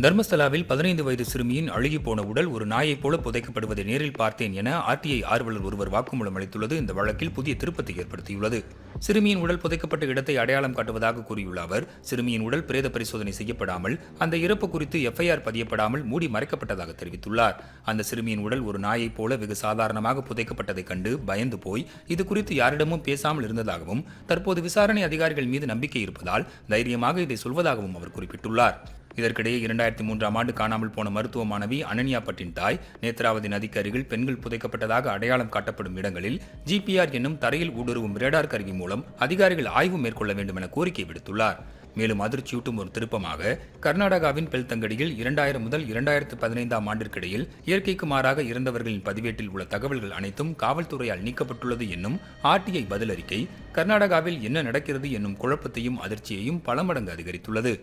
தர்மஸ்தலாவில் பதினைந்து வயது சிறுமியின் அழுகிப்போன உடல் ஒரு நாயைப் போல புதைக்கப்படுவதை நேரில் பார்த்தேன் என ஆர்டிஐ ஆர்வலர் ஒருவர் வாக்குமூலம் அளித்துள்ளது. இந்த வழக்கில் புதிய திருப்பத்தை ஏற்படுத்தியுள்ளது. சிறுமியின் உடல் புதைக்கப்பட்ட இடத்தை அடையாளம் காட்டுவதாக கூறியுள்ள அவர் சிறுமியின் உடல் பிரேத பரிசோதனை செய்யப்படாமல் அந்த இறப்பு குறித்து எஃப்ஐஆர் பதியப்படாமல் மூடி மறைக்கப்பட்டதாக தெரிவித்துள்ளார். அந்த சிறுமியின் உடல் ஒரு நாயைப் போல வெகு சாதாரணமாக புதைக்கப்பட்டதைக் கண்டு பயந்து போய் இது குறித்து யாரிடமும் பேசாமல் இருந்ததாகவும் தற்போது விசாரணை அதிகாரிகள் மீது நம்பிக்கை இருப்பதால் தைரியமாக இதை சொல்வதாகவும் அவர் குறிப்பிட்டுள்ளார். இதற்கிடையே இரண்டாயிரத்தி மூன்றாம் ஆண்டு காணாமல் போன மருத்துவ மாணவி அனன்யா பட்டின் தாய் நேத்ராவதி நதிக்கு அருகில் பெண்கள் புதைக்கப்பட்டதாக அடையாளம் காட்டப்படும் இடங்களில் ஜிபிஆர் என்னும் தரையில் ஊடுருவும் ரேடார் கருவி மூலம் அதிகாரிகள் ஆய்வு மேற்கொள்ள வேண்டும் என கோரிக்கை விடுத்துள்ளார். மேலும் அதிர்ச்சியூட்டும் ஒரு திருப்பமாக கர்நாடகாவின் பெல்தங்கடியில் இரண்டாயிரம் முதல் இரண்டாயிரத்து பதினைந்தாம் ஆண்டிற்கிடையில் இயற்கைக்கு மாறாக இறந்தவர்களின் பதிவேட்டில் உள்ள தகவல்கள் அனைத்தும் காவல்துறையால் நீக்கப்பட்டுள்ளது என்னும் ஆர்டிஐ பதிலறிக்கை கர்நாடகாவில் என்ன நடக்கிறது என்னும் குழப்பத்தையும் அதிர்ச்சியையும் பல மடங்கு அதிகரித்துள்ளது.